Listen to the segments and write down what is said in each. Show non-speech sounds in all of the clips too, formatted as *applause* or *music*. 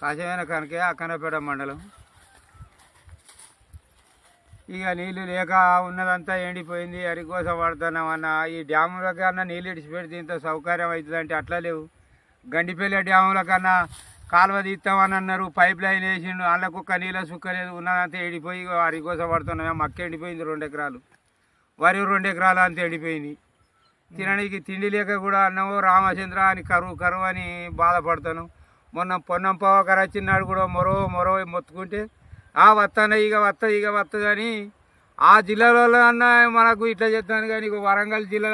కాశమైన కనుక అక్కనపేట మండలం. ఇక నీళ్ళు లేక ఉన్నదంతా ఎండిపోయింది అరికోస పడుతున్నామన్న ఈ డ్యాముల కన్నా నీళ్ళు ఇడిచిపెడితే ఇంత సౌకర్యం అవుతుంది అంటే అట్లా లేవు. గండిపల్లి డ్యాముల కన్నా కాలువ తీస్తామని అన్నారు పైప్ లైన్ వేసిండు వాళ్ళకు ఒక్క నీళ్ళ సుక్కలేదు ఉన్నదంతా ఎండిపోయి ఇగో అరికోస పడుతున్నాం మక్క ఎండిపోయింది రెండు ఎకరాలు. వరి రెండు ఎకరాలు అంతా ఎండిపోయింది. తినడానికి తిండి లేక కూడా అన్నవో రామచంద్ర అని కరువు కరువు అని బాధపడతాను. మొన్న పొన్నం పవకర్ వచ్చినాడు కూడా మరో మరో మొత్తుకుంటే ఆ వస్తాను ఇక వస్తుంది ఇక వస్తుంది అని ఆ జిల్లాలో అన్న మనకు ఇట్లా చెప్తాను కానీ ఇక వరంగల్ జిల్లా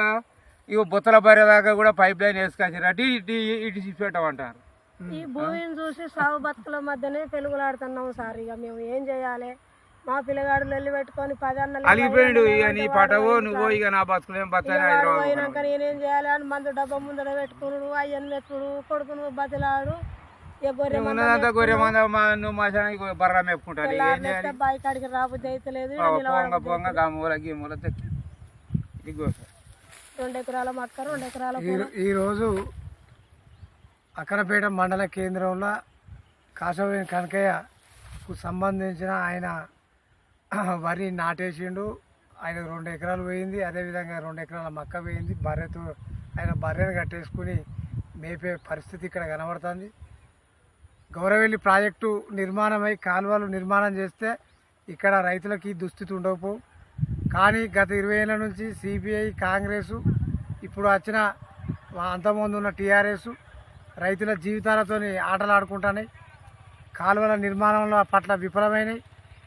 ఇక బుత్తల బర్రె దాకా కూడా పైప్ లైన్ వేసుకొచ్చారు. అటు ఇటు ఇటు పెట్టమంటారు ఈ భూమిని చూసి సాగు బతుకుల మధ్యనే తెలుగులాడుతున్నాం సార్. ఇక మేము ఏం చేయాలి? మా పిల్లగాడు వెళ్ళి పెట్టుకొని అలిగిపోయిండు ఇక నీ పటవో నువ్వో ఇక. నా బతుకులేం బతాయి హైదరాబాద్ పోయినాక నేనేం చేయాలి? అని మందు డబ్బా ముందర పెట్టుకున్నాడు అయ్యని కొడుకును బతిలాడు. ఇక గొర్రె మంద ఉన్నదంతా గొర్రె మంద మా నువ్వు మాసానికి బర్ర బాయి కాడికి రాబుద్ది అయితే లేదు పొంగ పొంగ గామూల గీమూల తెచ్చి. ఇదిగో సార్. రెండు ఎకరాల మక్క రెండు ఎకరాల ఈ- ఈరోజు అక్కరపేట మండల కేంద్రంలో కాసవేని కనకయ్యకు సంబంధించిన ఆయన *coughs* వరి నాటేసిండు. ఆయన రెండు ఎకరాలు పోయింది. అదేవిధంగా రెండు ఎకరాల మక్క పోయింది. బర్రెతో ఆయన బర్రెను కట్టేసుకుని మేపే పరిస్థితి ఇక్కడ కనబడుతుంది. గౌరవెల్లి ప్రాజెక్టు నిర్మాణమై కాలువలు నిర్మాణం చేస్తే ఇక్కడ రైతులకి దుస్థితి ఉండకపో. కానీ గత ఇరవై ఏళ్ళ నుంచి సిపిఐ కాంగ్రెసు ఇప్పుడు వచ్చిన అంతకుముందు ఉన్న టీఆర్ఎస్ రైతుల జీవితాలతోని ఆటలు ఆడుకుంటున్నాయి కాలువల నిర్మాణంలో పట్ల విఫలమైనవి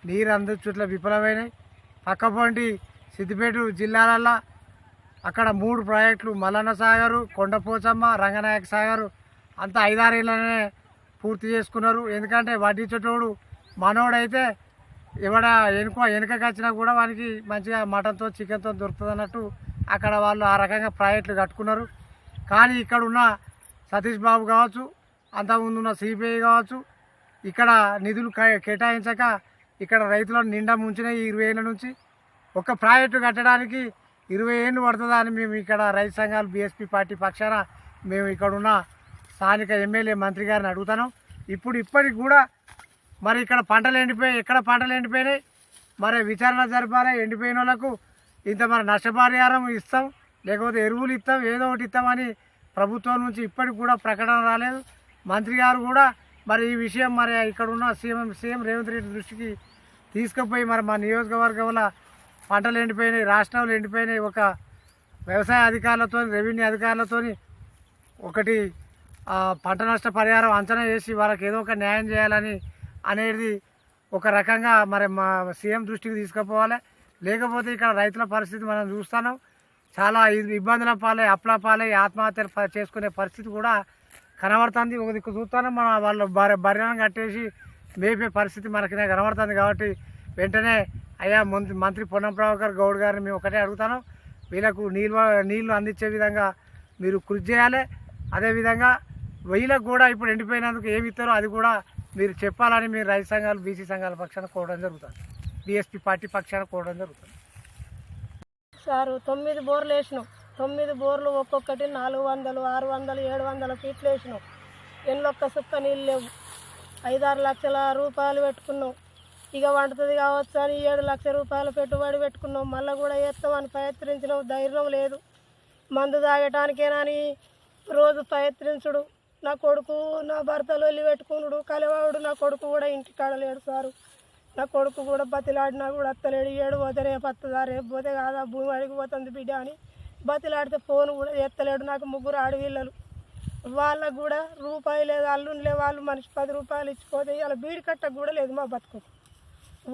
నీరు అందించుట్ల విఫలమైనవి పక్కపొంటి సిద్దిపేట జిల్లాలల్లో అక్కడ మూడు ప్రాజెక్టులు మల్లన్న సాగరు కొండపోచమ్మ రంగనాయక సాగరు అంతా ఐదారేళ్ళనే పూర్తి చేసుకున్నారు. ఎందుకంటే వడ్డించేటోడు మనోడైతే ఎవడ వెనుక వెనుకకి వచ్చినా కూడా వానికి మంచిగా మటన్తో చికెన్తో దొరుకుతుంది అన్నట్టు అక్కడ వాళ్ళు ఆ రకంగా ప్రాజెక్టులు కట్టుకున్నారు. కానీ ఇక్కడ ఉన్న సతీష్ బాబు కావచ్చు అంతకుముందు ఉన్న సిబిఐ కావచ్చు ఇక్కడ నిధులు కే- కేటాయించక ఇక్కడ రైతులను నిండా ముంచినాయి ఇరవై ఏళ్ళ నుంచి ఒక ప్రాజెక్టు కట్టడానికి ఇరవై ఏళ్ళు పడుతుందా అని మేము ఇక్కడ రైతు సంఘాలు బీఎస్పీ పార్టీ పక్షాన మేము ఇక్కడ ఉన్న స్థానిక ఎమ్మెల్యే మంత్రి గారిని అడుగుతాను ఇప్పుడు ఇప్పటికి కూడా మరి ఇక్కడ పంటలు ఎండిపోయాయి ఎక్కడ పంటలు ఎండిపోయినాయి? మరి విచారణ జరపాలి ఎండిపోయిన వాళ్ళకు ఇంత మరి నష్టపరిహారం ఇస్తాం లేకపోతే ఎరువులు ఇస్తాం ఏదో ఒకటి ఇస్తామని ప్రభుత్వం నుంచి ఇప్పటికి కూడా ప్రకటన రాలేదు. మంత్రి గారు కూడా మరి ఈ విషయం మరి ఇక్కడ ఉన్న సీఎం సీఎం రేవంత్ రెడ్డి దృష్టికి తీసుకుపోయి మరి మా నియోజకవర్గంలో పంటలు ఎండిపోయినాయి రాష్ట్రాలు ఎండిపోయినాయి. ఒక వ్యవసాయ అధికారులతో రెవెన్యూ అధికారులతో ఒకటి పంట నష్ట పరిహారం అంచనా వేసి వాళ్ళకి ఏదో ఒక న్యాయం చేయాలని అనేది ఒక రకంగా మరి మా సీఎం దృష్టికి తీసుకుపోవాలి. లేకపోతే ఇక్కడ రైతుల పరిస్థితి మనం చూస్తున్నాం. చాలా ఇబ్బందుల పాలై అప్ల పాలై ఆత్మహత్యలు చేసుకునే పరిస్థితి కూడా కనబడుతుంది. ఒక దిక్కు చూస్తాను మన వాళ్ళు బర్రె బర్రెలను కట్టేసి మేపే పరిస్థితి మనకి కనబడుతుంది కాబట్టి వెంటనే అయ్యా మంత్రి మంత్రి పొన్నం ప్రభాకర్ గౌడ్ గారిని మేము ఒకటే అడుగుతాను. వీళ్ళకు నీళ్ళు నీళ్ళు అందించే విధంగా మీరు కృషి చేయాలి. అదేవిధంగా వీళ్ళకు కూడా ఇప్పుడు ఎండిపోయినందుకు ఏమి ఇస్తారో అది కూడా మీరు చెప్పాలని మీరు రైతు సంఘాలు బీసీ సంఘాల పక్షాన కోవడం జరుగుతుంది. బీఎస్పీ పార్టీ పక్షాన కోవడం జరుగుతుంది. సారు తొమ్మిది బోర్లు వేసినాం. తొమ్మిది బోర్లు ఒక్కొక్కటి నాలుగు వందలు ఆరు వందలు ఏడు వందల ఫీట్లు వేసినాం. ఎన్నొక్క సుక్క నీళ్ళు లేవు. ఐదారు లక్షల రూపాయలు పెట్టుకున్నాం. ఇక వండుతుంది కావచ్చు అని ఏడు లక్షల రూపాయలు పెట్టుబడి పెట్టుకున్నాం. మళ్ళీ కూడా వేస్తామని ప్రయత్నించడం ధైర్యం లేదు. మందు తాగటానికేనని రోజు ప్రయత్నించుడు. నా కొడుకు నా భర్తలు వెళ్ళి పెట్టుకున్నాడు. కలవాడు నా కొడుకు కూడా ఇంటికాడ లేడు సారు. నా కొడుకు కూడా బతిలాడినా కూడా అత్తలేడు. ఏడు పోతే రేపు వస్తుందా రేపు పోతే కాదా భూమి అడిగిపోతుంది బిడ్డ అని బతిలాడితే ఫోన్ కూడా ఎత్తలేడు. నాకు ముగ్గురు ఆడపిల్లలు. వాళ్ళకు కూడా రూపాయి లేదు అల్లుండ్లే వాళ్ళు మనిషి పది రూపాయలు ఇచ్చిపోతే ఇలా బీడి కట్టకు కూడా లేదు మా బతుకు.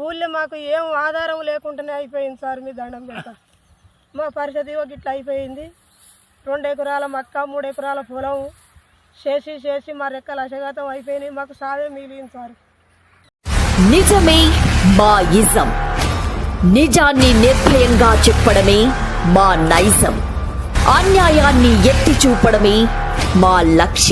ఊళ్ళో మాకు ఏం ఆధారం లేకుండానే అయిపోయింది సార్ మీ దండం పెడతా. మా పరిస్థితి ఒక ఇట్లా అయిపోయింది. రెండు ఎకరాల మక్క మూడు ఎకరాల పొలం చేసి చేసి మా రెక్కలు అశగతం అయిపోయినాయి. మాకు సాదే మిగిలింది సార్. నిజమే మా ఇజం నిజాన్ని నిర్భయంగా చెప్పడమే మా నైజం. అన్యాయాన్ని ఎత్తి చూపడమే మా లక్ష్యం